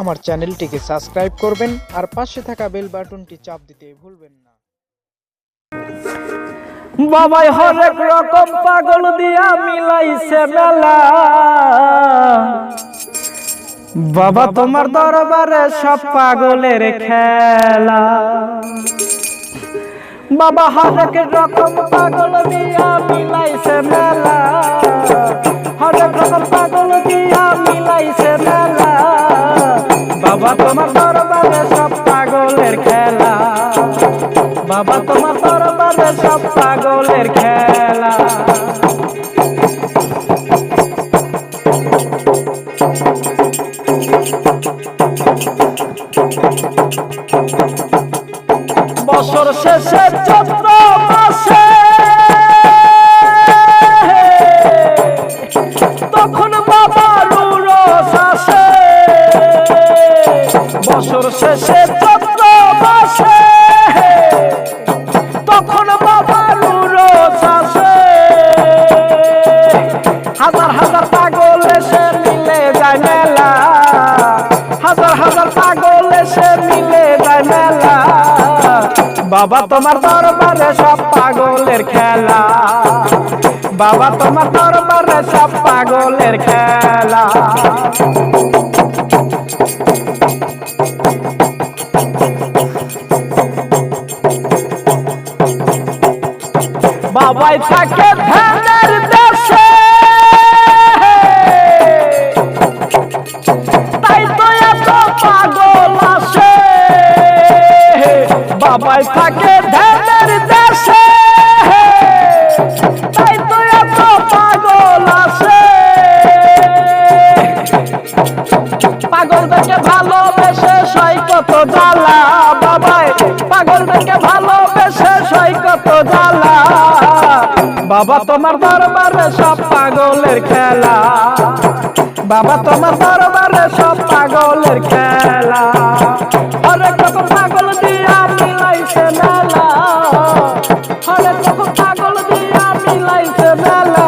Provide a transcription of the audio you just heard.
আমার চ্যানেলটিকে সাবস্ক্রাইব করবেন আর পাশে থাকা বেল বাটনটি চাপ দিতে ভুলবেন না। বাবাই হরেক রকম পাগল দিয়া মিলাইছে মেলা। বাবা তোমার দরবারে সব পাগলের খেলা। বাবা হরেক রকম পাগল দিয়া মিলাইছে মেলা। তোমার দরবারে সব পাগলের খেলা। বাবা তোমার দরবারে সব পাগলের খেলা। বছর শেষে বছর শেষে চৈত্র মাসে তখন বাবা রুরস আসে। হাজার হাজার পাগল এসে মিলে যায় মেলা। হাজার হাজার পাগল এসে মিলে যায় মেলা। বাবা তোমার দরবারে সব পাগলের খেলা। বাবা তোমার দরবারে সব পাগলের খেলা। বাবাই থাকে ধ্যানের দেশে। তাই তো এত পাগল আসে বাবাই থাকে ধ্যানের দেশে। পাগল থেকে ভালোবেসে সই জ্বালা, বাবাই। পাগল থেকে ভালোবেসে সই জ্বালা। বাবা তোমার দরবারে সব পাগলের খেলা। বাবা তোমার দরবারে সব পাগলের খেলা। অনেক রকম পাগল দিয়া মিলাইছে মেলা। অনেক রকম পাগল দিয়া মিলাইছে মেলা।